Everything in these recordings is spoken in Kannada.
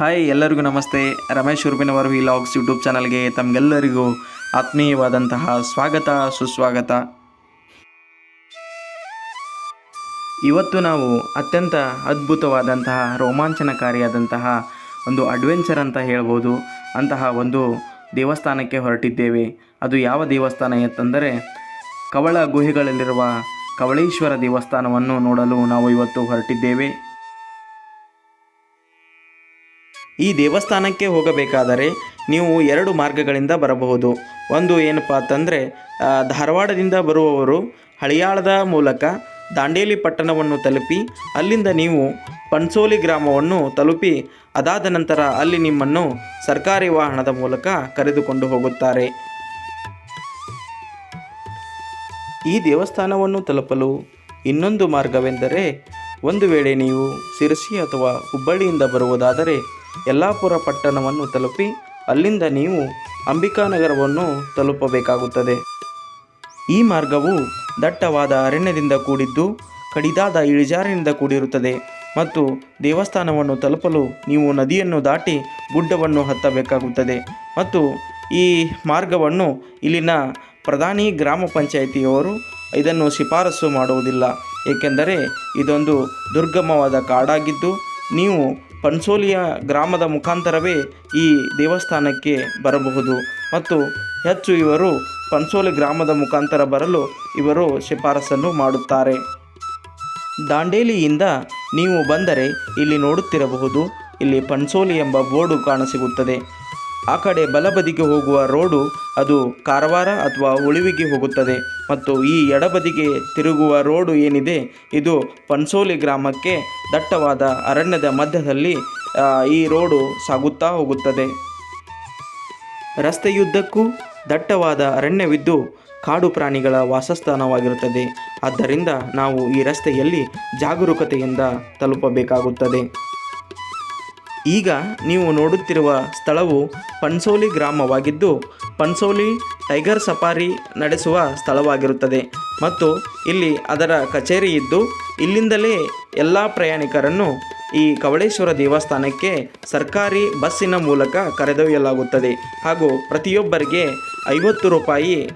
ಹಾಯ್ ಎಲ್ಲರಿಗೂ ನಮಸ್ತೆ. ರಮೇಶ್ ಉರ್ಬಿನವರ್ ವಿಲಾಗ್ಸ್ ಯೂಟ್ಯೂಬ್ ಚಾನಲ್ಗೆ ತಮಗೆಲ್ಲರಿಗೂ ಆತ್ಮೀಯವಾದಂತಹ ಸ್ವಾಗತ, ಸುಸ್ವಾಗತ. ಇವತ್ತು ನಾವು ಅತ್ಯಂತ ಅದ್ಭುತವಾದಂತಹ, ರೋಮಾಂಚನಕಾರಿಯಾದಂತಹ ಒಂದು ಅಡ್ವೆಂಚರ್ ಅಂತ ಹೇಳ್ಬೋದು. ಅಂತಹ ಒಂದು ದೇವಸ್ಥಾನಕ್ಕೆ ಹೊರಟಿದ್ದೇವೆ. ಅದು ಯಾವ ದೇವಸ್ಥಾನ ಎಂತಂದರೆ ಕವಳ ಗುಹೆಗಳಲ್ಲಿರುವ ಕವಳೇಶ್ವರ ದೇವಸ್ಥಾನವನ್ನು ನೋಡಲು ನಾವು ಇವತ್ತು ಹೊರಟಿದ್ದೇವೆ. ಈ ದೇವಸ್ಥಾನಕ್ಕೆ ಹೋಗಬೇಕಾದರೆ ನೀವು ಎರಡು ಮಾರ್ಗಗಳಿಂದ ಬರಬಹುದು. ಒಂದು ಏನಪ್ಪ ಅಂತಂದರೆ ಧಾರವಾಡದಿಂದ ಬರುವವರು ಹಳಿಯಾಳದ ಮೂಲಕ ದಾಂಡೇಲಿ ಪಟ್ಟಣವನ್ನು ತಲುಪಿ ಅಲ್ಲಿಂದ ನೀವು ಪನ್ಸೋಲಿ ಗ್ರಾಮವನ್ನು ತಲುಪಿ, ಅದಾದ ನಂತರ ಅಲ್ಲಿ ನಿಮ್ಮನ್ನು ಸರ್ಕಾರಿ ವಾಹನದ ಮೂಲಕ ಕರೆದುಕೊಂಡು ಹೋಗುತ್ತಾರೆ. ಈ ದೇವಸ್ಥಾನವನ್ನು ತಲುಪಲು ಇನ್ನೊಂದು ಮಾರ್ಗವೆಂದರೆ, ಒಂದು ವೇಳೆ ನೀವು ಸಿರಸಿ ಅಥವಾ ಹುಬ್ಬಳ್ಳಿಯಿಂದ ಬರುವುದಾದರೆ ಯಲ್ಲಾಪುರ ಪಟ್ಟಣವನ್ನು ತಲುಪಿ ಅಲ್ಲಿಂದ ನೀವು ಅಂಬಿಕಾನಗರವನ್ನು ತಲುಪಬೇಕಾಗುತ್ತದೆ. ಈ ಮಾರ್ಗವು ದಟ್ಟವಾದ ಅರಣ್ಯದಿಂದ ಕೂಡಿದ್ದು ಕಡಿದಾದ ಇಳಿಜಾರಿನಿಂದ ಕೂಡಿರುತ್ತದೆ ಮತ್ತು ದೇವಸ್ಥಾನವನ್ನು ತಲುಪಲು ನೀವು ನದಿಯನ್ನು ದಾಟಿ ಗುಡ್ಡವನ್ನು ಹತ್ತಬೇಕಾಗುತ್ತದೆ ಮತ್ತು ಈ ಮಾರ್ಗವನ್ನು ಇಲ್ಲಿನ ಪ್ರಧಾನಿ ಗ್ರಾಮ ಪಂಚಾಯಿತಿಯವರು ಇದನ್ನು ಶಿಫಾರಸು ಮಾಡುವುದಿಲ್ಲ, ಏಕೆಂದರೆ ಇದೊಂದು ದುರ್ಗಮವಾದ ಕಾಡಾಗಿದ್ದು ನೀವು ಪನ್ಸೋಲಿಯ ಗ್ರಾಮದ ಮುಖಾಂತರವೇ ಈ ದೇವಸ್ಥಾನಕ್ಕೆ ಬರಬಹುದು. ಮತ್ತು ಹೆಚ್ಚು ಇವರು ಪನ್ಸೋಲಿ ಗ್ರಾಮದ ಮುಖಾಂತರ ಬರಲು ಇವರು ಶಿಫಾರಸನ್ನು ಮಾಡುತ್ತಾರೆ. ದಾಂಡೇಲಿಯಿಂದ ನೀವು ಬಂದರೆ ಇಲ್ಲಿ ನೋಡುತ್ತಿರಬಹುದು. ಇಲ್ಲಿ ಪನ್ಸೋಲಿ ಎಂಬ ಬೋರ್ಡು ಕಾಣಸಿಗುತ್ತದೆ. ಆ ಕಡೆ ಬಲಬದಿಗೆ ಹೋಗುವ ರೋಡು ಅದು ಕಾರವಾರ ಅಥವಾ ಉಳಿವಿಗೆ ಹೋಗುತ್ತದೆ ಮತ್ತು ಈ ಎಡಬದಿಗೆ ತಿರುಗುವ ರೋಡು ಏನಿದೆ, ಇದು ಪನ್ಸೋಲಿ ಗ್ರಾಮಕ್ಕೆ ದಟ್ಟವಾದ ಅರಣ್ಯದ ಮಧ್ಯದಲ್ಲಿ ಈ ರೋಡು ಸಾಗುತ್ತಾ ಹೋಗುತ್ತದೆ. ರಸ್ತೆಯುದ್ದಕ್ಕೂ ದಟ್ಟವಾದ ಅರಣ್ಯವಿದ್ದು ಕಾಡು ಪ್ರಾಣಿಗಳ ವಾಸಸ್ಥಾನವಾಗಿರುತ್ತದೆ. ಆದ್ದರಿಂದ ನಾವು ಈ ರಸ್ತೆಯಲ್ಲಿ ಜಾಗರೂಕತೆಯಿಂದ ತಲುಪಬೇಕಾಗುತ್ತದೆ. ಈಗ ನೀವು ನೋಡುತ್ತಿರುವ ಸ್ಥಳವು ಪನ್ಸೋಲಿ ಗ್ರಾಮವಾಗಿದ್ದು, ಪನ್ಸೋಲಿ ಟೈಗರ್ ಸಫಾರಿ ನಡೆಸುವ ಸ್ಥಳವಾಗಿರುತ್ತದೆ ಮತ್ತು ಇಲ್ಲಿ ಅದರ ಕಚೇರಿ ಇದ್ದು, ಇಲ್ಲಿಂದಲೇ ಎಲ್ಲ ಪ್ರಯಾಣಿಕರನ್ನು ಈ ಕವಳೇಶ್ವರ ದೇವಸ್ಥಾನಕ್ಕೆ ಸರ್ಕಾರಿ ಬಸ್ಸಿನ ಮೂಲಕ ಕರೆದೊಯ್ಯಲಾಗುತ್ತದೆ. ಹಾಗೂ ಪ್ರತಿಯೊಬ್ಬರಿಗೆ ಐವತ್ತು ರೂಪಾಯಿ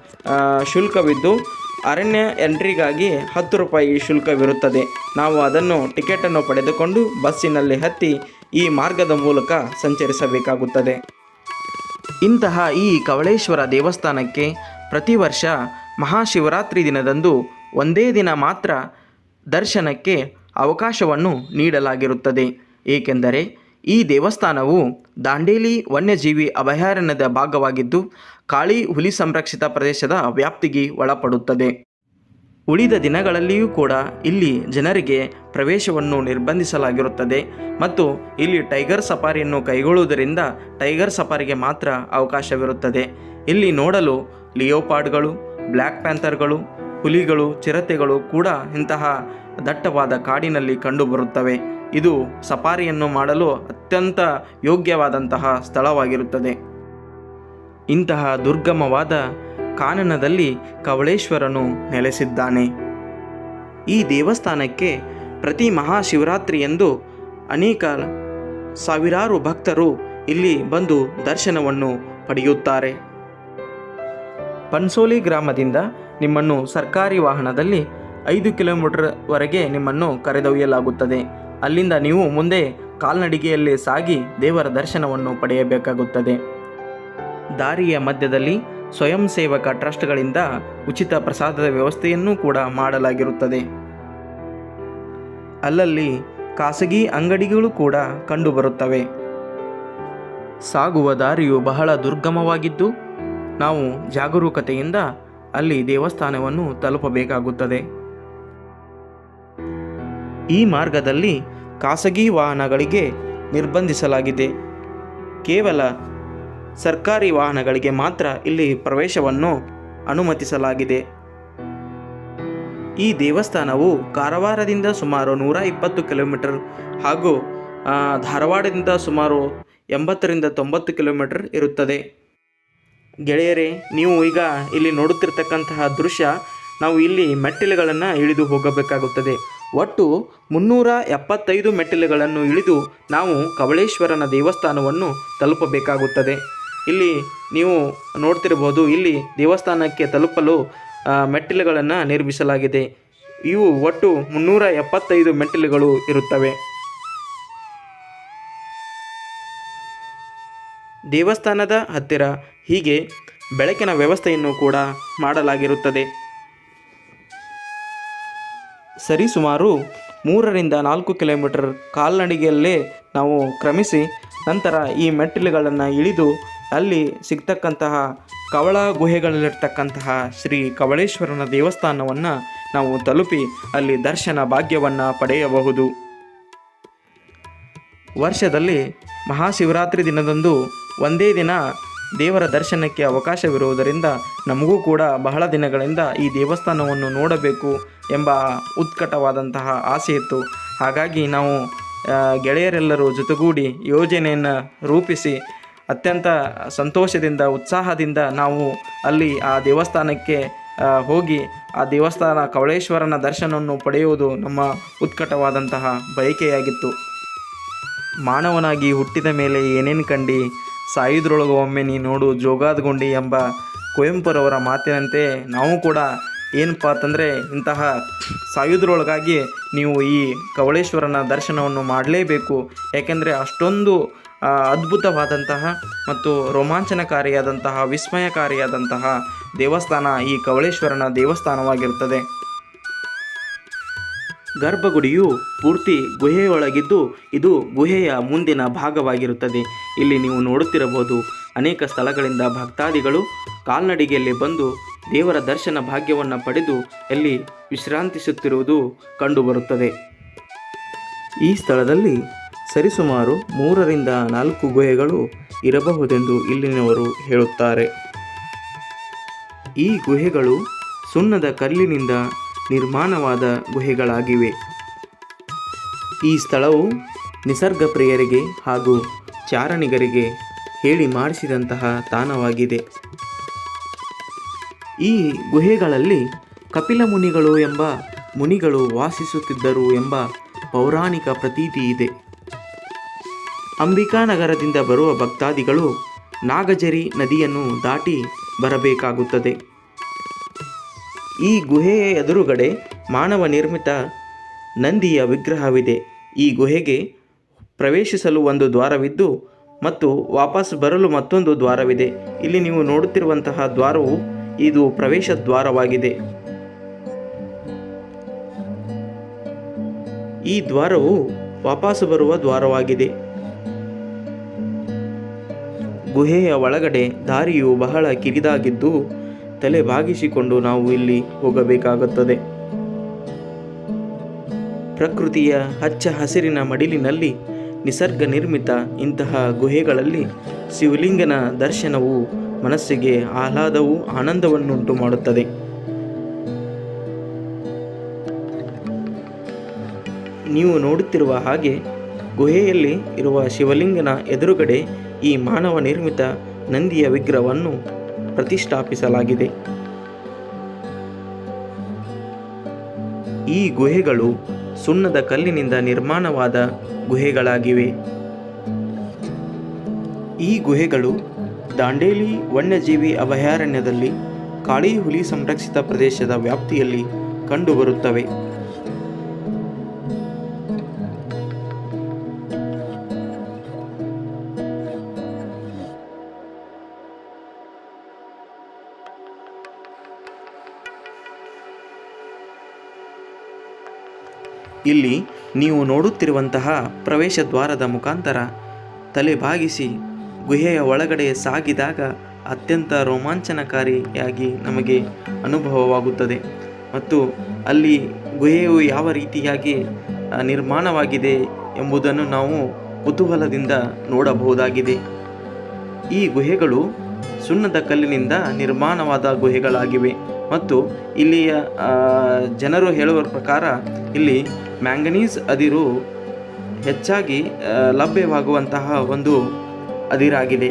ಶುಲ್ಕವಿದ್ದು, ಅರಣ್ಯ ಎಂಟ್ರಿಗಾಗಿ ಹತ್ತು ರೂಪಾಯಿ ಶುಲ್ಕವಿರುತ್ತದೆ. ನಾವು ಅದನ್ನು ಟಿಕೆಟನ್ನು ಪಡೆದುಕೊಂಡು ಬಸ್ಸಿನಲ್ಲಿ ಹತ್ತಿ ಈ ಮಾರ್ಗದ ಮೂಲಕ ಸಂಚರಿಸಬೇಕಾಗುತ್ತದೆ. ಇಂತಹ ಈ ಕವಳೇಶ್ವರ ದೇವಸ್ಥಾನಕ್ಕೆ ಪ್ರತಿ ವರ್ಷ ಮಹಾಶಿವರಾತ್ರಿ ದಿನದಂದು ಒಂದೇ ದಿನ ಮಾತ್ರ ದರ್ಶನಕ್ಕೆ ಅವಕಾಶವನ್ನು ನೀಡಲಾಗಿರುತ್ತದೆ. ಏಕೆಂದರೆ ಈ ದೇವಸ್ಥಾನವು ದಾಂಡೇಲಿ ವನ್ಯಜೀವಿ ಅಭಯಾರಣ್ಯದ ಭಾಗವಾಗಿದ್ದು, ಕಾಳಿ ಹುಲಿ ಸಂರಕ್ಷಿತ ಪ್ರದೇಶದ ವ್ಯಾಪ್ತಿಗೆ ಒಳಪಡುತ್ತದೆ. ಉಳಿದ ದಿನಗಳಲ್ಲಿಯೂ ಕೂಡ ಇಲ್ಲಿ ಜನರಿಗೆ ಪ್ರವೇಶವನ್ನು ನಿರ್ಬಂಧಿಸಲಾಗಿರುತ್ತದೆ ಮತ್ತು ಇಲ್ಲಿ ಟೈಗರ್ ಸಫಾರಿಯನ್ನು ಕೈಗೊಳ್ಳುವುದರಿಂದ ಟೈಗರ್ ಸಫಾರಿಗೆ ಮಾತ್ರ ಅವಕಾಶವಿರುತ್ತದೆ. ಇಲ್ಲಿ ನೋಡಲು ಲಿಯೋಪಾಡ್ಗಳು ಬ್ಲ್ಯಾಕ್ ಪ್ಯಾಂಥರ್ಗಳು, ಹುಲಿಗಳು, ಚಿರತೆಗಳು ಕೂಡ ಇಂತಹ ದಟ್ಟವಾದ ಕಾಡಿನಲ್ಲಿ ಕಂಡುಬರುತ್ತವೆ. ಇದು ಸಫಾರಿಯನ್ನು ಮಾಡಲು ಅತ್ಯಂತ ಯೋಗ್ಯವಾದಂತಹ ಸ್ಥಳವಾಗಿರುತ್ತದೆ. ಇಂತಹ ದುರ್ಗಮವಾದ ಕಾನನದಲ್ಲಿ ಕವಳೇಶ್ವರನು ನೆಲೆಸಿದ್ದಾನೆ. ಈ ದೇವಸ್ಥಾನಕ್ಕೆ ಪ್ರತಿ ಮಹಾಶಿವರಾತ್ರಿಯಂದು ಅನೇಕ ಸಾವಿರಾರು ಭಕ್ತರು ಇಲ್ಲಿ ಬಂದು ದರ್ಶನವನ್ನು ಪಡೆಯುತ್ತಾರೆ. ಪನ್ಸೋಲಿ ಗ್ರಾಮದಿಂದ ನಿಮ್ಮನ್ನು ಸರ್ಕಾರಿ ವಾಹನದಲ್ಲಿ ಐದು ಕಿಲೋಮೀಟರ್ವರೆಗೆ ನಿಮ್ಮನ್ನು ಕರೆದೊಯ್ಯಲಾಗುತ್ತದೆ. ಅಲ್ಲಿಂದ ನೀವು ಮುಂದೆ ಕಾಲ್ನಡಿಗೆಯಲ್ಲಿ ಸಾಗಿ ದೇವರ ದರ್ಶನವನ್ನು ಪಡೆಯಬೇಕಾಗುತ್ತದೆ. ದಾರಿಯ ಮಧ್ಯದಲ್ಲಿ ಸ್ವಯಂ ಸೇವಕ ಟ್ರಸ್ಟ್ಗಳಿಂದ ಉಚಿತ ಪ್ರಸಾದದ ವ್ಯವಸ್ಥೆಯನ್ನು ಕೂಡ ಮಾಡಲಾಗಿರುತ್ತದೆ. ಅಲ್ಲಲ್ಲಿ ಖಾಸಗಿ ಅಂಗಡಿಗಳು ಕೂಡ ಕಂಡುಬರುತ್ತವೆ. ಸಾಗುವ ದಾರಿಯು ಬಹಳ ದುರ್ಗಮವಾಗಿದ್ದು, ನಾವು ಜಾಗರೂಕತೆಯಿಂದ ಅಲ್ಲಿ ದೇವಸ್ಥಾನವನ್ನು ತಲುಪಬೇಕಾಗುತ್ತದೆ. ಈ ಮಾರ್ಗದಲ್ಲಿ ಖಾಸಗಿ ವಾಹನಗಳಿಗೆ ನಿರ್ಬಂಧಿಸಲಾಗಿದೆ. ಕೇವಲ ಸರ್ಕಾರಿ ವಾಹನಗಳಿಗೆ ಮಾತ್ರ ಇಲ್ಲಿ ಪ್ರವೇಶವನ್ನು ಅನುಮತಿಸಲಾಗಿದೆ. ಈ ದೇವಸ್ಥಾನವು ಕಾರವಾರದಿಂದ ಸುಮಾರು ನೂರ ಇಪ್ಪತ್ತು ಕಿಲೋಮೀಟರ್ ಹಾಗೂ ಧಾರವಾಡದಿಂದ ಸುಮಾರು ಎಂಬತ್ತರಿಂದ ತೊಂಬತ್ತು ಕಿಲೋಮೀಟರ್ ಇರುತ್ತದೆ. ಗೆಳೆಯರೇ, ನೀವು ಈಗ ಇಲ್ಲಿ ನೋಡುತ್ತಿರ್ತಕ್ಕಂತಹ ದೃಶ್ಯ ನಾವು ಇಲ್ಲಿ ಮೆಟ್ಟಿಲುಗಳನ್ನು ಇಳಿದು ಹೋಗಬೇಕಾಗುತ್ತದೆ. ಒಟ್ಟು ಮುನ್ನೂರ ಎಪ್ಪತ್ತೈದು ಮೆಟ್ಟಿಲುಗಳನ್ನು ಇಳಿದು ನಾವು ಕವಳೇಶ್ವರನ ದೇವಸ್ಥಾನವನ್ನು ತಲುಪಬೇಕಾಗುತ್ತದೆ. ಇಲ್ಲಿ ನೀವು ನೋಡ್ತಿರ್ಬೋದು ಇಲ್ಲಿ ದೇವಸ್ಥಾನಕ್ಕೆ ತಲುಪಲು ಮೆಟ್ಟಿಲುಗಳನ್ನು ನಿರ್ಮಿಸಲಾಗಿದೆ. ಇವು ಒಟ್ಟು ಮುನ್ನೂರ ಎಪ್ಪತ್ತೈದು ಮೆಟ್ಟಿಲುಗಳು ಇರುತ್ತವೆ. ದೇವಸ್ಥಾನದ ಹತ್ತಿರ ಹೀಗೆ ಬೆಳಕಿನ ವ್ಯವಸ್ಥೆಯನ್ನು ಕೂಡ ಮಾಡಲಾಗಿರುತ್ತದೆ. ಸರಿಸುಮಾರು ಮೂರರಿಂದ ನಾಲ್ಕು ಕಿಲೋಮೀಟರ್ ಕಾಲ್ನಡಿಗೆಯಲ್ಲೇ ನಾವು ಕ್ರಮಿಸಿ ನಂತರ ಈ ಮೆಟ್ಟಿಲುಗಳನ್ನು ಇಳಿದು ಅಲ್ಲಿ ಸಿಗ್ತಕ್ಕಂತಹ ಕವಳ ಗುಹೆಗಳಲ್ಲಿರ್ತಕ್ಕಂತಹ ಶ್ರೀ ಕವಳೇಶ್ವರನ ದೇವಸ್ಥಾನವನ್ನು ನಾವು ತಲುಪಿ ಅಲ್ಲಿ ದರ್ಶನ ಭಾಗ್ಯವನ್ನು ಪಡೆಯಬಹುದು. ವರ್ಷದಲ್ಲಿ ಮಹಾಶಿವರಾತ್ರಿ ದಿನದಂದು ಒಂದೇ ದಿನ ದೇವರ ದರ್ಶನಕ್ಕೆ ಅವಕಾಶವಿರುವುದರಿಂದ ನಮಗೂ ಕೂಡ ಬಹಳ ದಿನಗಳಿಂದ ಈ ದೇವಸ್ಥಾನವನ್ನು ನೋಡಬೇಕು ಎಂಬ ಉತ್ಕಟವಾದಂತಹ ಆಸೆ ಇತ್ತು. ಹಾಗಾಗಿ ನಾವು ಗೆಳೆಯರೆಲ್ಲರೂ ಜೊತೆಗೂಡಿ ಯೋಜನೆಯನ್ನು ರೂಪಿಸಿ ಅತ್ಯಂತ ಸಂತೋಷದಿಂದ, ಉತ್ಸಾಹದಿಂದ ನಾವು ಅಲ್ಲಿ ಆ ದೇವಸ್ಥಾನಕ್ಕೆ ಹೋಗಿ ಆ ದೇವಸ್ಥಾನ ಕವಳೇಶ್ವರನ ದರ್ಶನವನ್ನು ಪಡೆಯುವುದು ನಮ್ಮ ಉತ್ಕಟವಾದಂತಹ ಬಯಕೆಯಾಗಿತ್ತು. ಮಾನವನಾಗಿ ಹುಟ್ಟಿದ ಮೇಲೆ ಏನೇನು ಕಂಡಿ, ಸಾಯುದ್ರೊಳಗೆ ಒಮ್ಮೆ ನೀ ನೋಡು ಜೋಗಾದ್ಗೊಂಡಿ ಎಂಬ ಕುವೆಂಪುರವರ ಮಾತಿನಂತೆ ನಾವು ಕೂಡ ಏನಪ್ಪ ಅಂತಂದರೆ ಇಂತಹ ಸಾಯುದ್ರೊಳಗಾಗಿ ನೀವು ಈ ಕವಳೇಶ್ವರನ ದರ್ಶನವನ್ನು ಮಾಡಲೇಬೇಕು. ಯಾಕೆಂದರೆ ಅಷ್ಟೊಂದು ಅದ್ಭುತವಾದಂತಹ ಮತ್ತು ರೋಮಾಂಚನಕಾರಿಯಾದಂತಹ, ವಿಸ್ಮಯಕಾರಿಯಾದಂತಹ ದೇವಸ್ಥಾನ ಈ ಕವಳೇಶ್ವರನ ದೇವಸ್ಥಾನವಾಗಿರುತ್ತದೆ. ಗರ್ಭಗುಡಿಯು ಪೂರ್ತಿ ಗುಹೆಯೊಳಗಿದ್ದು, ಇದು ಗುಹೆಯ ಮುಂದಿನ ಭಾಗವಾಗಿರುತ್ತದೆ. ಇಲ್ಲಿ ನೀವು ನೋಡುತ್ತಿರಬಹುದು ಅನೇಕ ಸ್ಥಳಗಳಿಂದ ಭಕ್ತಾದಿಗಳು ಕಾಲ್ನಡಿಗೆಯಲ್ಲಿ ಬಂದು ದೇವರ ದರ್ಶನ ಭಾಗ್ಯವನ್ನು ಪಡೆದು ಇಲ್ಲಿ ವಿಶ್ರಾಂತಿಸುತ್ತಿರುವುದು ಕಂಡುಬರುತ್ತದೆ. ಈ ಸ್ಥಳದಲ್ಲಿ ಸರಿಸುಮಾರು ಮೂರರಿಂದ ನಾಲ್ಕು ಗುಹೆಗಳು ಇರಬಹುದೆಂದು ಇಲ್ಲಿನವರು ಹೇಳುತ್ತಾರೆ. ಈ ಗುಹೆಗಳು ಸುಣ್ಣದ ಕಲ್ಲಿನಿಂದ ನಿರ್ಮಾಣವಾದ ಗುಹೆಗಳಾಗಿವೆ. ಈ ಸ್ಥಳವು ನಿಸರ್ಗ ಪ್ರಿಯರಿಗೆ ಹಾಗೂ ಚಾರಣಿಗರಿಗೆ ಹೇಳಿ ಮಾಡಿಸಿದಂತಹ ತಾಣವಾಗಿದೆ. ಈ ಗುಹೆಗಳಲ್ಲಿ ಕಪಿಲ ಮುನಿಗಳು ಎಂಬ ಮುನಿಗಳು ವಾಸಿಸುತ್ತಿದ್ದರು ಎಂಬ ಪೌರಾಣಿಕ ಪ್ರತೀತಿ ಇದೆ ಅಂಬಿಕಾನಗರದಿಂದ ಬರುವ ಭಕ್ತಾದಿಗಳು ನಾಗಜರಿ ನದಿಯನ್ನು ದಾಟಿ ಬರಬೇಕಾಗುತ್ತದೆ. ಈ ಗುಹೆಯ ಎದುರುಗಡೆ ಮಾನವ ನಿರ್ಮಿತ ನಂದಿಯ ವಿಗ್ರಹವಿದೆ. ಈ ಗುಹೆಗೆ ಪ್ರವೇಶಿಸಲು ಒಂದು ದ್ವಾರವಿದ್ದು ಮತ್ತು ವಾಪಸ್ ಬರಲು ಮತ್ತೊಂದು ದ್ವಾರವಿದೆ. ಇಲ್ಲಿ ನೀವು ನೋಡುತ್ತಿರುವಂತಹ ದ್ವಾರವು ಇದು ಪ್ರವೇಶ ದ್ವಾರವಾಗಿದೆ. ಈ ದ್ವಾರವು ವಾಪಸ್ ಬರುವ ದ್ವಾರವಾಗಿದೆ. ಗುಹೆಯ ಒಳಗಡೆ ದಾರಿಯು ಬಹಳ ಕಿರಿದಾಗಿದ್ದು ತಲೆ ಬಾಗಿಸಿಕೊಂಡು ನಾವು ಇಲ್ಲಿ ಹೋಗಬೇಕಾಗುತ್ತದೆ. ಪ್ರಕೃತಿಯ ಹಚ್ಚ ಹಸಿರಿನ ಮಡಿಲಿನಲ್ಲಿ ನಿಸರ್ಗ ನಿರ್ಮಿತ ಇಂತಹ ಗುಹೆಗಳಲ್ಲಿ ಶಿವಲಿಂಗನ ದರ್ಶನವು ಮನಸ್ಸಿಗೆ ಆಹ್ಲಾದವು ಆನಂದವನ್ನುಂಟು ಮಾಡುತ್ತದೆ. ನೀವು ನೋಡುತ್ತಿರುವ ಹಾಗೆ ಗುಹೆಯಲ್ಲಿ ಇರುವ ಶಿವಲಿಂಗನ ಎದುರುಗಡೆ ಈ ಮಾನವ ನಿರ್ಮಿತ ನಂದಿಯ ವಿಗ್ರಹವನ್ನು ಪ್ರತಿಷ್ಠಾಪಿಸಲಾಗಿದೆ. ಈ ಗುಹೆಗಳು ಸುಣ್ಣದ ಕಲ್ಲಿನಿಂದ ನಿರ್ಮಾಣವಾದ ಗುಹೆಗಳಾಗಿವೆ. ಈ ಗುಹೆಗಳು ದಾಂಡೇಲಿ ವನ್ಯಜೀವಿ ಅಭಯಾರಣ್ಯದಲ್ಲಿ ಕಾಳಿ ಹುಲಿ ಸಂರಕ್ಷಿತ ಪ್ರದೇಶದ ವ್ಯಾಪ್ತಿಯಲ್ಲಿ ಕಂಡುಬರುತ್ತವೆ. ಇಲ್ಲಿ ನೀವು ನೋಡುತ್ತಿರುವಂತಹ ಪ್ರವೇಶ ದ್ವಾರದ ಮುಖಾಂತರ ತಲೆ ಬಾಗಿಸಿ ಗುಹೆಯ ಒಳಗಡೆ ಸಾಗಿದಾಗ ಅತ್ಯಂತ ರೋಮಾಂಚನಕಾರಿಯಾಗಿ ನಮಗೆ ಅನುಭವವಾಗುತ್ತದೆ. ಮತ್ತು ಅಲ್ಲಿ ಗುಹೆಯು ಯಾವ ರೀತಿಯಾಗಿ ನಿರ್ಮಾಣವಾಗಿದೆ ಎಂಬುದನ್ನು ನಾವು ಕುತೂಹಲದಿಂದ ನೋಡಬಹುದಾಗಿದೆ. ಈ ಗುಹೆಗಳು ಸುಣ್ಣದ ಕಲ್ಲಿನಿಂದ ನಿರ್ಮಾಣವಾದ ಗುಹೆಗಳಾಗಿವೆ. ಮತ್ತು ಇಲ್ಲಿಯ ಜನರು ಹೇಳುವ ಪ್ರಕಾರ ಇಲ್ಲಿ ಮ್ಯಾಂಗನೀಸ್ ಅದಿರು ಹೆಚ್ಚಾಗಿ ಲಭ್ಯವಾಗುವಂತಹ ಒಂದು ಅದಿರಾಗಿದೆ.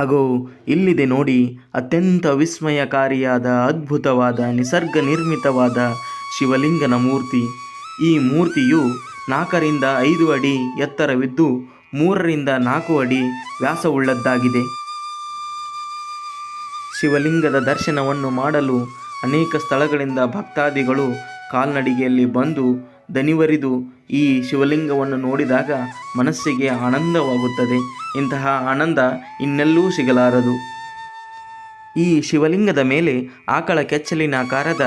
ಅಗೋ, ಇಲ್ಲಿದೆ ನೋಡಿ, ಅತ್ಯಂತ ವಿಸ್ಮಯಕಾರಿಯಾದ, ಅದ್ಭುತವಾದ ನಿಸರ್ಗ ನಿರ್ಮಿತವಾದ ಶಿವಲಿಂಗನ ಮೂರ್ತಿ. ಈ ಮೂರ್ತಿಯು ನಾಲ್ಕರಿಂದ ಐದು ಅಡಿ ಎತ್ತರವಿದ್ದು, ಮೂರರಿಂದ ನಾಲ್ಕು ಅಡಿ ವ್ಯಾಸವುಳ್ಳದ್ದಾಗಿದೆ. ಶಿವಲಿಂಗದ ದರ್ಶನವನ್ನು ಮಾಡಲು ಅನೇಕ ಸ್ಥಳಗಳಿಂದ ಭಕ್ತಾದಿಗಳು ಕಾಲ್ನಡಿಗೆಯಲ್ಲಿ ಬಂದು ದನಿವರಿದು ಈ ಶಿವಲಿಂಗವನ್ನು ನೋಡಿದಾಗ ಮನಸ್ಸಿಗೆ ಆನಂದವಾಗುತ್ತದೆ. ಇಂತಹ ಆನಂದ ಇನ್ನೆಲ್ಲೂ ಸಿಗಲಾರದು. ಈ ಶಿವಲಿಂಗದ ಮೇಲೆ ಆಕಳ ಕೆಚ್ಚಲಿನ ಆಕಾರದ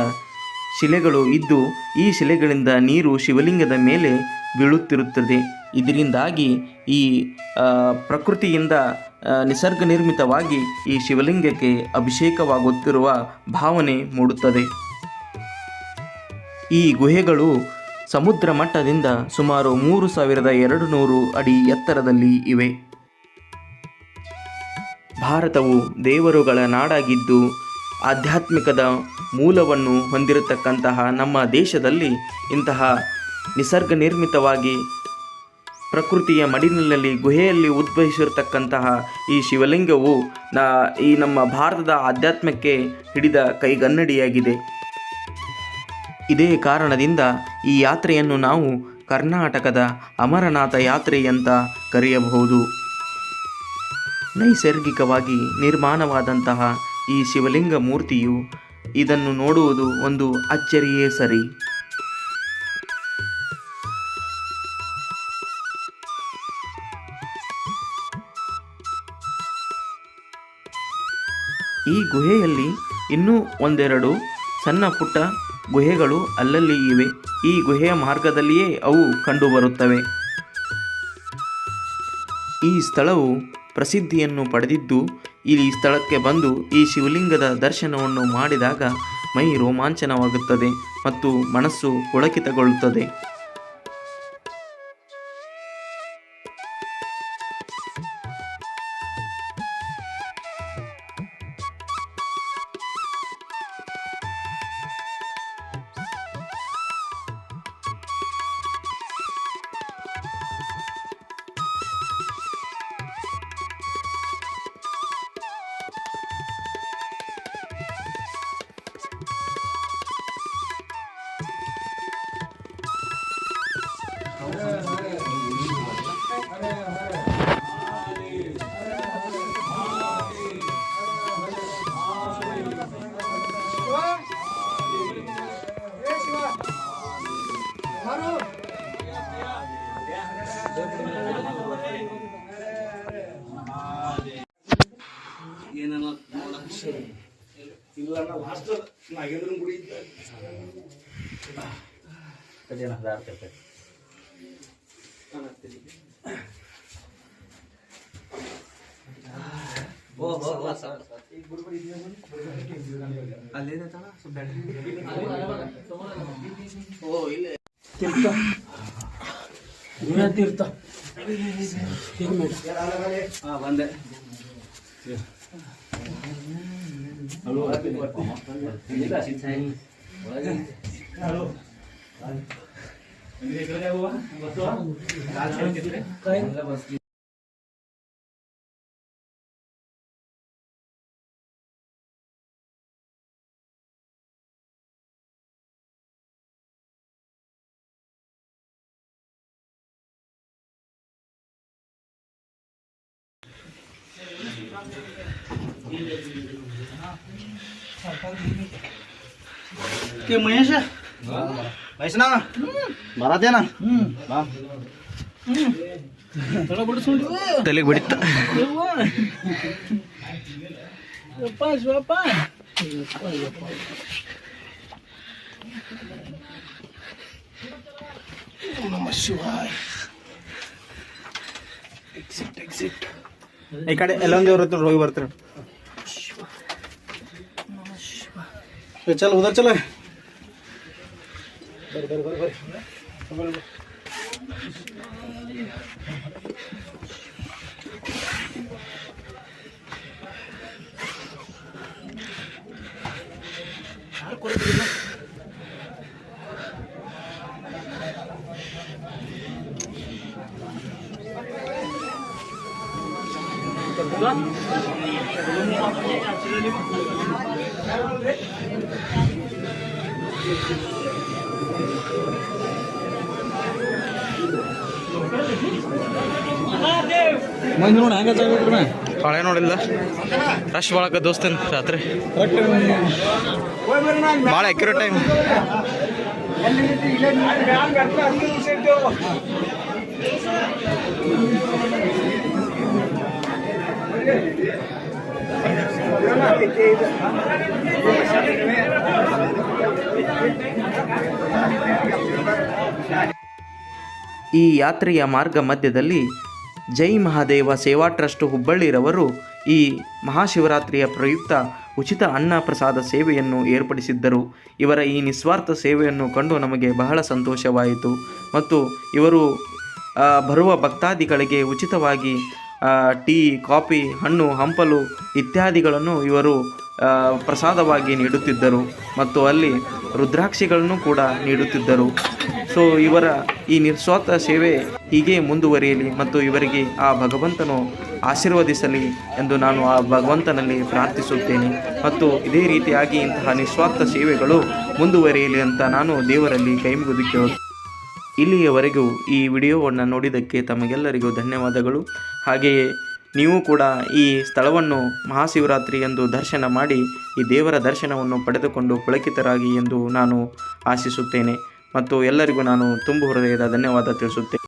ಶಿಲೆಗಳು ಇದ್ದು, ಈ ಶಿಲೆಗಳಿಂದ ನೀರು ಶಿವಲಿಂಗದ ಮೇಲೆ ಬೀಳುತ್ತಿರುತ್ತದೆ. ಇದರಿಂದಾಗಿ ಈ ಪ್ರಕೃತಿಯಿಂದ ನಿಸರ್ಗ ನಿರ್ಮಿತವಾಗಿ ಈ ಶಿವಲಿಂಗಕ್ಕೆ ಅಭಿಷೇಕವಾಗುತ್ತಿರುವ ಭಾವನೆ ಮೂಡುತ್ತದೆ. ಈ ಗುಹೆಗಳು ಸಮುದ್ರ ಮಟ್ಟದಿಂದ ಸುಮಾರು ಮೂರು ಸಾವಿರದ ಎರಡು ನೂರು ಅಡಿ ಎತ್ತರದಲ್ಲಿ ಇವೆ. ಭಾರತವು ದೇವರುಗಳ ನಾಡಾಗಿದ್ದು, ಆಧ್ಯಾತ್ಮಿಕದ ಮೂಲವನ್ನು ಹೊಂದಿರತಕ್ಕಂತಹ ನಮ್ಮ ದೇಶದಲ್ಲಿ ಇಂತಹ ನಿಸರ್ಗ ನಿರ್ಮಿತವಾಗಿ ಪ್ರಕೃತಿಯ ಮಡಿಲಿನಲ್ಲಿ, ಗುಹೆಯಲ್ಲಿ ಉದ್ಭವಿಸಿರತಕ್ಕಂತಹ ಈ ಶಿವಲಿಂಗವು ಈ ನಮ್ಮ ಭಾರತದ ಆಧ್ಯಾತ್ಮಕ್ಕೆ ಹಿಡಿದ ಕೈಗನ್ನಡಿಯಾಗಿದೆ. ಇದೇ ಕಾರಣದಿಂದ ಈ ಯಾತ್ರೆಯನ್ನು ನಾವು ಕರ್ನಾಟಕದ ಅಮರನಾಥ ಯಾತ್ರೆ ಅಂತ ಕರೆಯಬಹುದು. ನೈಸರ್ಗಿಕವಾಗಿ ನಿರ್ಮಾಣವಾದಂತಹ ಈ ಶಿವಲಿಂಗ ಮೂರ್ತಿಯು ಇದನ್ನು ನೋಡುವುದು ಒಂದು ಅಚ್ಚರಿಯೇ ಸರಿ. ಈ ಗುಹೆಯಲ್ಲಿ ಇನ್ನೂ ಒಂದೆರಡು ಸಣ್ಣ ಪುಟ್ಟ ಗುಹೆಗಳು ಅಲ್ಲಲ್ಲಿ ಇವೆ. ಈ ಗುಹೆಯ ಮಾರ್ಗದಲ್ಲಿಯೇ ಅವು ಕಂಡುಬರುತ್ತವೆ. ಈ ಸ್ಥಳವು ಪ್ರಸಿದ್ಧಿಯನ್ನು ಪಡೆದಿದ್ದು ಇಲ್ಲಿ ಸ್ಥಳಕ್ಕೆ ಬಂದು ಈ ಶಿವಲಿಂಗದ ದರ್ಶನವನ್ನು ಮಾಡಿದಾಗ ಮೈ ರೋಮಾಂಚನವಾಗುತ್ತದೆ ಮತ್ತು ಮನಸ್ಸು ಪುಳಕಿತಗೊಳ್ಳುತ್ತದೆ. ಇಲ್ಲ ಲಾಸ್ಟ್ ನಾಗೇಂದ್ರನ ಗುಡಿ ಇದ್ದ. ಅದೇನ ಹದಾರ್ ಕರ್ತೈತಿ ತೀರ್ಥ ಬಂದೆ. Hello. Ini lah sih saya. Hello. Ini kerja apa? Betul. Kalau kita, kalau bos. Thank you. K Mahesh? ಮಹೇಶನ ಬರತ್ತೇನ? ಹ್ಮ್ ಬಾ. ತಲೆಗೆ ಬಿಡಿತ್ತ ಯಪ್ಪ ಶಿವಪ್ಪ ನಮ ಶಿವಾಯ ಎಕ್ಸಿಟ್ ಎಕ್ಸಿಟ್ ಈ ಕಡೆ ಎಲ್ಲೊಂದು ಇವ್ರ ಹತ್ರ ಹೋಗಿ चल चल उधर चले। ಮಂದಿ ನೋಡಿ ಹಂಗ ತಗೋಬೇಕ್ರಣ ಹಳೆ ನೋಡಿಲ್ಲ. ರಶ್ ಬಾಳಕ ದೋಸ್ತನ್ ರಾತ್ರಿ. ಭಾಳ ಅಕ್ಯುರೇಟ್ ಟೈಮ್ ಈ ಯಾತ್ರೆಯ ಮಾರ್ಗ ಮಧ್ಯದಲ್ಲಿ ಜೈ ಮಹಾದೇವ ಸೇವಾ ಟ್ರಸ್ಟ್ ಹುಬ್ಬಳ್ಳಿರವರು ಈ ಮಹಾಶಿವರಾತ್ರಿಯ ಪ್ರಯುಕ್ತ ಉಚಿತ ಅನ್ನ ಪ್ರಸಾದ ಸೇವೆಯನ್ನು ಏರ್ಪಡಿಸಿದ್ದರು. ಇವರ ಈ ನಿಸ್ವಾರ್ಥ ಸೇವೆಯನ್ನು ಕಂಡು ನಮಗೆ ಬಹಳ ಸಂತೋಷವಾಯಿತು. ಮತ್ತು ಇವರು ಬರುವ ಭಕ್ತಾದಿಗಳಿಗೆ ಉಚಿತವಾಗಿ ಟೀ, ಕಾಫಿ, ಹಣ್ಣು, ಹಂಪಲು ಇತ್ಯಾದಿಗಳನ್ನು ಇವರು ಪ್ರಸಾದವಾಗಿ ನೀಡುತ್ತಿದ್ದರು ಮತ್ತು ಅಲ್ಲಿ ರುದ್ರಾಕ್ಷಿಗಳನ್ನು ಕೂಡ ನೀಡುತ್ತಿದ್ದರು. ಸೊ ಇವರ ಈ ನಿಸ್ವಾರ್ಥ ಸೇವೆ ಹೀಗೆ ಮುಂದುವರಿಯಲಿ ಮತ್ತು ಇವರಿಗೆ ಆ ಭಗವಂತನು ಆಶೀರ್ವದಿಸಲಿ ಎಂದು ನಾನು ಆ ಭಗವಂತನಲ್ಲಿ ಪ್ರಾರ್ಥಿಸುತ್ತೇನೆ. ಮತ್ತು ಇದೇ ರೀತಿಯಾಗಿ ಇಂತಹ ನಿಸ್ವಾರ್ಥ ಸೇವೆಗಳು ಮುಂದುವರಿಯಲಿ ಅಂತ ನಾನು ದೇವರಲ್ಲಿ ಕೈ ಮುಗಿದು ಇಲ್ಲಿಯವರೆಗೂ ಈ ವಿಡಿಯೋವನ್ನು ನೋಡಿದ್ದಕ್ಕೆ ತಮಗೆಲ್ಲರಿಗೂ ಧನ್ಯವಾದಗಳು. ಹಾಗೆಯೇ ನೀವು ಕೂಡ ಈ ಸ್ಥಳವನ್ನು ಮಹಾಶಿವರಾತ್ರಿ ಎಂದು ದರ್ಶನ ಮಾಡಿ ಈ ದೇವರ ದರ್ಶನವನ್ನು ಪಡೆದುಕೊಂಡು ಪುಳಕಿತರಾಗಿ ಎಂದು ನಾನು ಆಶಿಸುತ್ತೇನೆ. ಮತ್ತು ಎಲ್ಲರಿಗೂ ನಾನು ತುಂಬು ಹೃದಯದ ಧನ್ಯವಾದ ತಿಳಿಸುತ್ತೇನೆ.